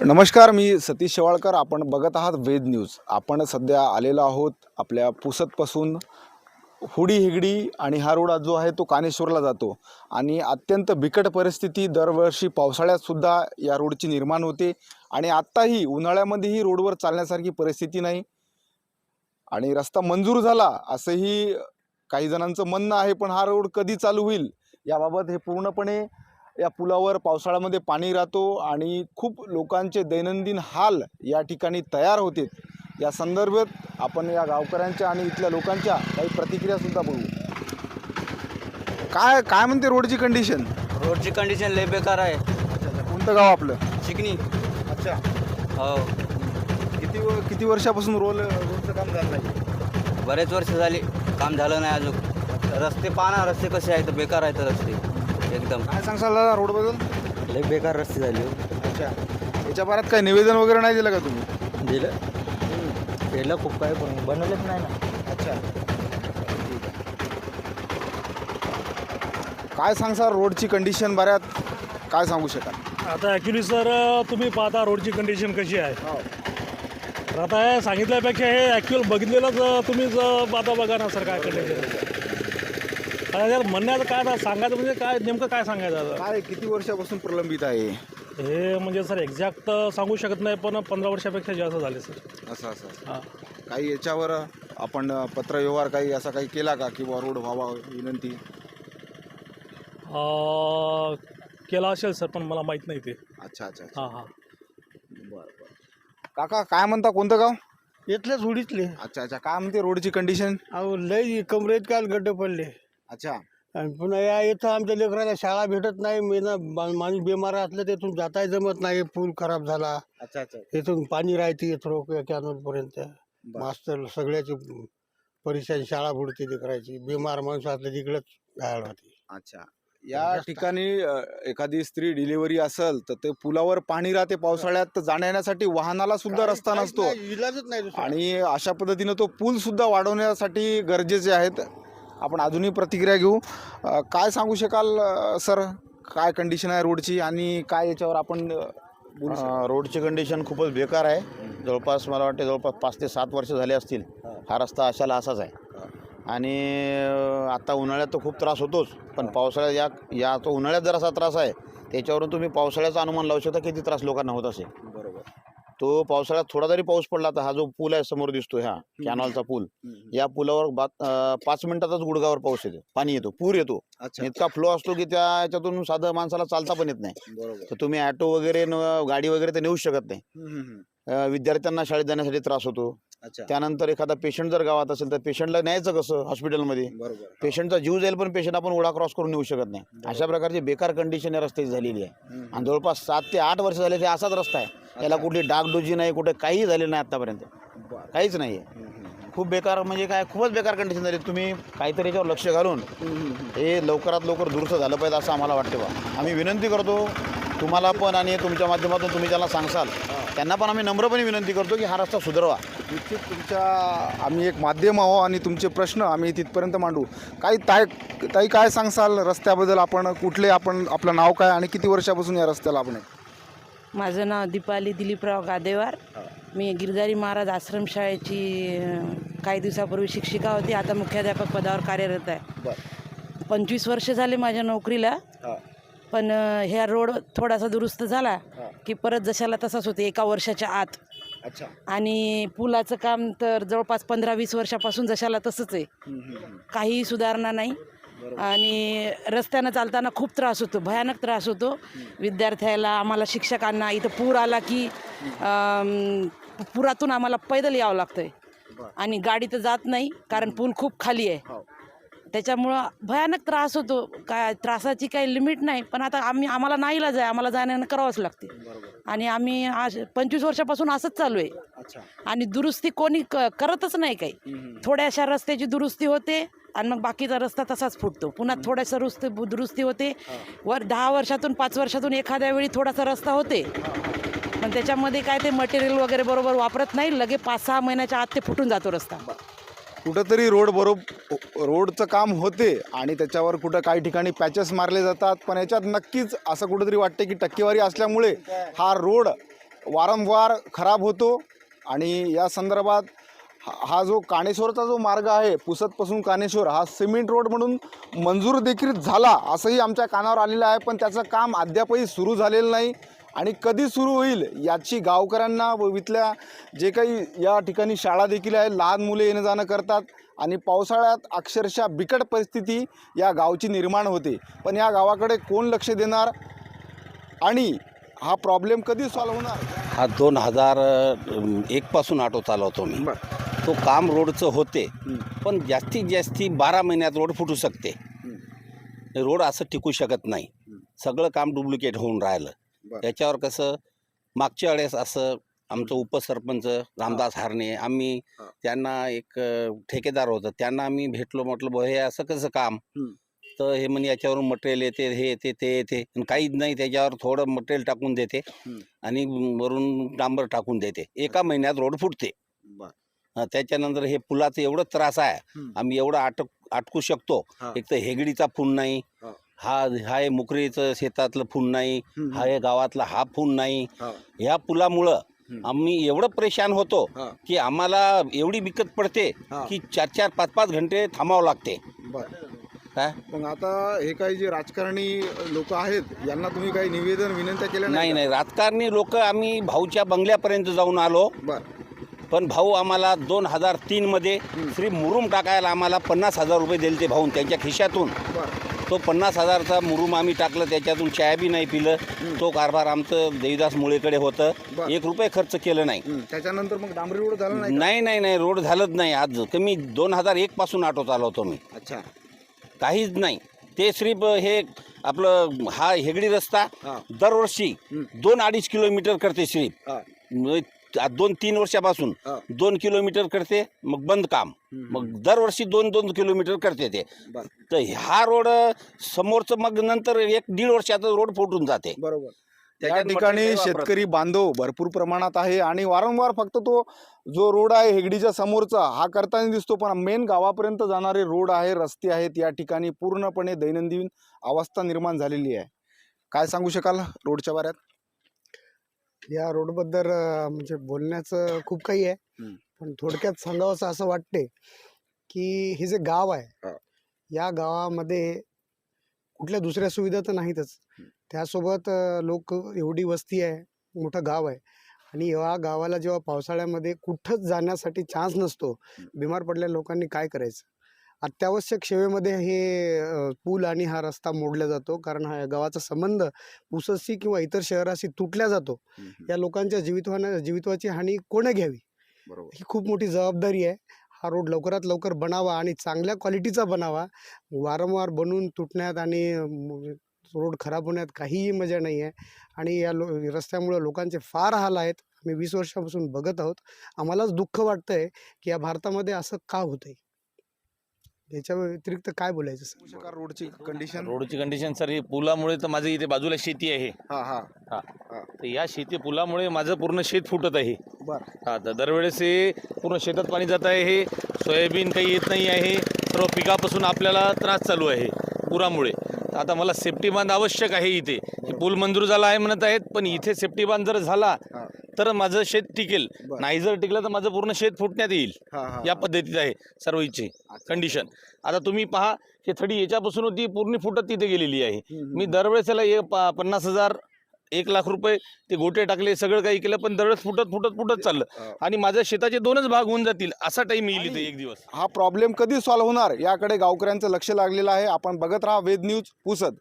नमस्कार मी सतीश शेवाळकर. आपण बघत आहात वेद न्यूज. आपण सध्या आलेलो आहोत आपल्या पुसतपासून हुडी हिगडी आणि हा रोड जो आहे तो कानेश्वरला जातो. आणि अत्यंत बिकट परिस्थिती दरवर्षी पावसाळ्यातसुद्धा या रोडची निर्माण होते. आणि आत्ताही उन्हाळ्यामध्येही रोडवर चालण्यासारखी परिस्थिती नाही. आणि रस्ता मंजूर झाला असंही काही जणांचं म्हणणं आहे पण हा रोड कधी चालू होईल याबाबत हे पूर्णपणे या पुलावर पावसाळ्यामध्ये पाणी राहतो आणि खूप लोकांचे दैनंदिन हाल या ठिकाणी तयार होते. या संदर्भात आपण या गावकऱ्यांच्या आणि इथल्या लोकांच्या काही प्रतिक्रियासुद्धा बघू. काय काय म्हणते रोडची कंडिशन रोडची कंडिशन लय बेकार आहे. कोणतं गाव आपलं? चिकनी. अच्छा. हो. किती व- किती वर्षापासून रोड रोडचं काम झालं नाही? बरेच वर्ष झाली. काम झालं नाही अजून. रस्ते पाना रस्ते कसे आहेत. बेकार आहेत रस्ते. एकदम. काय सांगसाल दादा रोडबद्दल लय बेकार रस्ते झाले अच्छा. याच्या बारात काय निवेदन वगैरे नाही दिलं का तुम्ही? दिलं. केलं खूप काय पण बनवलंच नाही ना. अच्छा. काय सांगसाल रोडची कंडिशन बऱ्यात? काय सांगू शकाल? आता ॲक्च्युली सर तुम्ही पाहता रोडची कंडिशन कशी आहे. तर आता हे सांगितल्यापेक्षा हे ॲक्च्युअल बघितलेलंच तुम्हीच अं, आता बघा ना सर काय कंडिशन आता यार म्हणण्याचं काय आता सांगायचं म्हणजे काय नेमकं काय सांगायचं आता? काय किती वर्षापासून प्रलंबित आहे? हे म्हणजे सर एक्झॅक्ट सांगू शकत नाही पण पंधरा वर्षापेक्षा जास्त झाले सर. असं असं हां. काही याच्यावर आपण पत्रव्यवहार काही असा काही केला का किंवा रोड व्हावा विनंती? अं, केला असेल सर पण मला माहीत नाही ते. अच्छा अच्छा हां हां. बरं बरं. काका काय म्हणता कोणतं गाव? इथल्याच हुडीतले अच्छा अच्छा. काय म्हणते रोडची कंडिशन अहो लय कमरेत काल गड्डे पडले. अच्छा. आणि पुन्हा या इथं आमच्या लेकराला शाळा भेटत नाही. मेना माणूस बिमार असलं तिथून जाताही जमत नाही. पूल खराब झाला. अच्छा अच्छा इथून पाणी राहते येतो कॅनलपर्यंत मास्तर सगळ्याची परीक्षाची शाळा बुडते लेकराची. बिमार माणूस असलं तिकडंच घायल होते अच्छा. या ठिकाणी अ, एखादी स्त्री डिलिव्हरी असेल तर ते पुलावर पाणी राहते पावसाळ्यात तर जाण्या येण्यासाठी वाहनाला सुद्धा रस्ता काहीच नसतो. नाही, इलाजच नाही दुसरा. आणि अशा पद्धतीनं तो पूल सुद्धा वाढवण्यासाठी गरजेचे आहेत. आपण अजूनही प्रतिक्रिया घेऊ. काय सांगू शकाल सर? काय कंडिशन आहे रोडची आणि काय याच्यावर आपण अ, बोलू शकतो? अं, रोडची कंडिशन खूपच बेकार आहे. जवळपास मला वाटते जवळपास पाच ते सात वर्ष झाले असतील. हा. रस्ता अशाला असाच आहे. आणि अं, आता उन्हाळ्यात तर खूप त्रास होतोच. पण पावसाळ्यात या या तो उन्हाळ्यात जर असा त्रास आहे. त्याच्यावरून तुम्ही पावसाळ्याचा अनुमान लावू शकता किती त्रास लोकांना होत असेल. तो पावसाळ्यात थोडा जरी पाऊस पडला तर हा जो पूल आहे समोर दिसतो हा कॅनॉलचा पूल या पुलावर पाच मिनिटातच गुडगावर पाऊस येतो पाणी येतो पूर येतो. इतका फ्लो असतो की त्या याच्यातून साधं माणसाला चालता पण येत नाही. तर तुम्ही ॲटो वगैरे गाडी वगैरे तर नेऊच शकत नाही. विद्यार्थ्यांना शाळेत जाण्यासाठी त्रास होतो. त्यानंतर एखादा पेशंट जर गावात असेल तर पेशंटला न्यायचं कसं हॉस्पिटलमध्ये पेशंटचा जीव जाईल पण पेशंट आपण ओढा क्रॉस करून नेऊ शकत नाही. अशा प्रकारची बेकार कंडिशन या रस्त्याची झालेली आहे. आणि जवळपास सात ते आठ वर्ष झाले ते असाच रस्ता आहे. याला कुठली डागडुजी नाही कुठे काही झालेलं नाही आतापर्यंत. बरं. काहीच नाही आहे खूप बेकार म्हणजे काय खूपच बेकार कंडिशन झाली. तुम्ही काहीतरी याच्यावर लक्ष घालून हे लवकरात लवकर दुरुस्त झालं पाहिजे असं आम्हाला वाटते बा. आम्ही विनंती करतो तुम्हाला पण आणि तुमच्या माध्यमातून तुम्ही ज्याला सांगसाल त्यांना पण आम्ही नम्रपणे विनंती करतो की हा रस्ता सुधारवा. निश्चित तुमच्या आम्ही एक माध्यम आहो आणि तुमचे प्रश्न आम्ही तिथपर्यंत मांडू. काही ताई ताई काय सांगसाल रस्त्याबद्दल? आपण कुठले आपण आपलं नाव काय आणि किती वर्षापासून या रस्त्याला आपण? माझं नाव दीपाली दिलीपराव गादेवार. मी गिरजारी महाराज आश्रमशाळेची काही दिवसापूर्वी शिक्षिका होती. आता मुख्याध्यापक पदावर कार्यरत आहे. पंचवीस वर्ष झाले माझ्या नोकरीला. पण ह्या रोड थोडासा दुरुस्त झाला की परत जशाला तसाच होते एका वर्षाच्या आत. अच्छा. आणि पुलाचं काम तर जवळपास पंधरा वीस वर्षापासून जशाला तसंच आहे. काही सुधारणा नाही. आणि रस्त्यानं चालताना खूप त्रास होतो भयानक त्रास होतो. विद्यार्थ्याला आम्हाला शिक्षकांना इथं पूर आला की अम, पुरातून आम्हाला पैदल यावं लागतंय. आणि गाडी तर जात नाही कारण पूल खूप खाली आहे. त्याच्यामुळं भयानक त्रास होतो. काय त्रासाची काही लिमिट नाही पण आता आम्ही आम्हाला नाईलाज आहे आम्हाला जाण्यानं करावंच लागते. आणि आम्ही आज पंचवीस वर्षापासून असंच चालू आहे. अच्छा. आणि दुरुस्ती कोणी क करतच नाही काही. थोड्याशा रस्त्याची दुरुस्ती होते आणि मग बाकीचा रस्ता तसाच फुटतो. पुन्हा थोड्याशा रुस्ती दुरुस्ती होते. वर दहा वर्षातून पाच वर्षातून एखाद्या वेळी थोडासा रस्ता होते. पण त्याच्यामध्ये काय ते मटेरियल वगैरे बरोबर वापरत नाही. लगे पाच सहा महिन्याच्या आत ते फुटून जातो रस्ता. कुठंतरी रोड बरोबर रोडचं काम होते आणि त्याच्यावर कुठं काही ठिकाणी पॅचेस मारले जातात. पण याच्यात नक्कीच असं कुठंतरी वाटते की टक्केवारी असल्यामुळे हा रोड वारंवार खराब होतो. आणि या संदर्भात हा हा जो काणेश्वरचा जो मार्ग आहे पुसदपासून काणेश्वर हा सिमेंट रोड म्हणून मंजूर देखील झाला असंही आमच्या कानावर आलेलं आहे. पण त्याचं काम अद्यापही सुरू झालेलं नाही आणि कधी सुरू होईल याची गावकऱ्यांना व इथल्या जे काही या ठिकाणी शाळा देखील आहे लहान मुले येणं जाणं करतात आणि पावसाळ्यात अक्षरशः बिकट परिस्थिती या गावची निर्माण होते. पण या गावाकडे कोण लक्ष देणार आणि हा प्रॉब्लेम कधी सॉल्व्ह होणार? हा दोन हजार एकपासून ऑटो चालवतो मी. तो काम रोडचं होते पण जास्तीत जास्ती बारा महिन्यात रोड फुटू शकते. रोड असं टिकू शकत नाही. सगळं काम डुप्लिकेट होऊन राहिलं. त्याच्यावर कसं मागच्या वेळेस असं आमचं उपसरपंच रामदास हारणे आम्ही. त्यांना एक ठेकेदार होतं. त्यांना आम्ही भेटलो म्हटलं बुवा हे असं कसं काम. तर हे म्हणे याच्यावरून मटेरियल येते हे येते ते येते. आणि काहीच नाही त्याच्यावर थोडं मटेरियल टाकून देते. आणि वरून डांबर टाकून देते. एका महिन्यात रोड फुटते. त्याच्यानंतर हे पुलाचं एवढं त्रास आहे. आम्ही एवढं अटक अटकू शकतो. एक तर हेगडीचा फून नाही हा. हा हा मुकरीचं शेतातलं फून नाही हा हे गावातला हा फून नाही. ह्या पुलामुळं. आम्ही एवढं परेशान होतो. की आम्हाला एवढी बिकत पडते. की चार चार पाच पाच घंटे थांबावं लागते काय मग आता हे काही जे राजकारणी लोक आहेत यांना तुम्ही काही निवेदन विनंत्या केल्या नाही नाही राजकारणी लोक आम्ही भाऊच्या बंगल्यापर्यंत जाऊन आलो बर पण भाऊ आम्हाला दोन हजार तीनमध्ये श्री मुरुम टाकायला आम्हाला पन्नास हजार रुपये दिले ते भाऊन त्यांच्या खिशातून तो पन्नास हजारचा मुरुम आम्ही टाकलं त्याच्यातून चाय बी नाही पिलं तो कारभार आमचं देवीदास मुळेकडे होतं. एक रुपये खर्च केलं नाही. त्याच्यानंतर मग डांबरी रोड झाला नाही? नाही नाही नाही रोड झालंच नाही आज कमी दोन हजार एक पासून ऑटो चालवतो मी अच्छा काहीच नाही ते श्रीप हे आपलं हा हेगडी रस्ता. दरवर्षी. दोन अडीच किलोमीटर करते. म- आ- दोन तीन वर्षापासून हा. दोन किलोमीटर करते मग बंद काम. मग दरवर्षी दोन दोन किलोमीटर करते ते. बर. तर हा रोड समोरचं मग नंतर एक दीड वर्षाचा रोड फुटून जाते. बरोबर. त्या त्याच्यात ठिकाणी मटेरियल नाही वापरत. शेतकरी बांधव भरपूर प्रमाणात आहे आणि वारंवार फक्त तो जो रोड आहे हेगडीच्या समोरचा हा करताना दिसतो पण मेन गावापर्यंत जाणारे रोड आहे रस्ते आहेत या ठिकाणी पूर्णपणे दैनंदिन अवस्था निर्माण झालेली आहे. काय सांगू शकाल रोडच्या बाऱ्यात या रोडबद्दल म्हणजे बोलण्याचं खूप काही आहे. पण थोडक्यात सांगावंसं असं वाटते की हे जे गाव आहे. या गावामध्ये कुठल्या दुसऱ्या सुविधा तर नाहीतच. त्यासोबत लोक एवढी वस्ती आहे मोठं गाव आहे. आणि या गावाला जेव्हा पावसाळ्यामध्ये कुठंच जाण्यासाठी चान्स नसतो बिमार पडलेल्या लोकांनी काय करायचं? अत्यावश्यक सेवेमध्ये हे पूल आणि हा रस्ता मोडला जातो. कारण हा गावाचा संबंध पुसदशी किंवा इतर शहराशी तुटला जातो. या लोकांच्या जीवितवाना जीवितवाची हानी कोणी घ्यावी? ही खूप मोठी जबाबदारी आहे. हा रोड लवकरात लवकर बनावा आणि चांगल्या क्वालिटीचा बनावा. वारंवार बनवून तुटण्यात आणि रोड खराब होण्यात काहीही मजा नाही आहे. आणि या लो रस्त्यामुळं लोकांचे फार हाल आहेत. आम्ही वीस वर्षापासून बघत आहोत. आम्हालाच दुःख वाटतं आहे की या भारतामध्ये असं का होतं आहे याच्या व्यतिरिक्त काय बोलायचं सर? रोडची कंडिशन रोडची कंडिशन सर ही पुलामुळे तर माझं इथे बाजूला शेती आहे. हा. हा. तर या शेती पुलामुळे माझं पूर्ण शेत फुटत आहे. बर. हा तर दरवेळेस हे पूर्ण शेतात पाणी जात आहे हे सोयाबीन काही येत नाही आहे सर्व पिकापासून आपल्याला त्रास चालू आहे पुरामुळे. तर आता मला सेफ्टी बांध आवश्यक आहे इथे. हे पूल मंजूर झाला आहे म्हणत आहेत पण इथे सेफ्टी बांध जर झाला. तर माझं शेत टिकेल. नाही जर टिकलं तर माझं पूर्ण शेत फुटण्यात येईल. या पद्धतीत आहे सर्व इच्छे कंडिशन आता तुम्ही पहा हे थडी याच्यापासून होती पूर्ण फुटत तिथे गेलेली आहे. मी दरवेळेस त्याला एक प- पन्नास हजार एक लाख रुपये ते गोटे टाकले सगळं काही केलं पण दरवेळेस फुटत फुटत फुटत चाललं. आणि माझ्या शेताचे दोनच भाग होऊन जातील असा टाईम येईल इथे एक दिवस. हा प्रॉब्लेम कधी सॉल्व्ह होणार? याकडे गावकऱ्यांचं लक्ष लागलेलं आहे. आपण बघत राहा वेद न्यूज पुसद.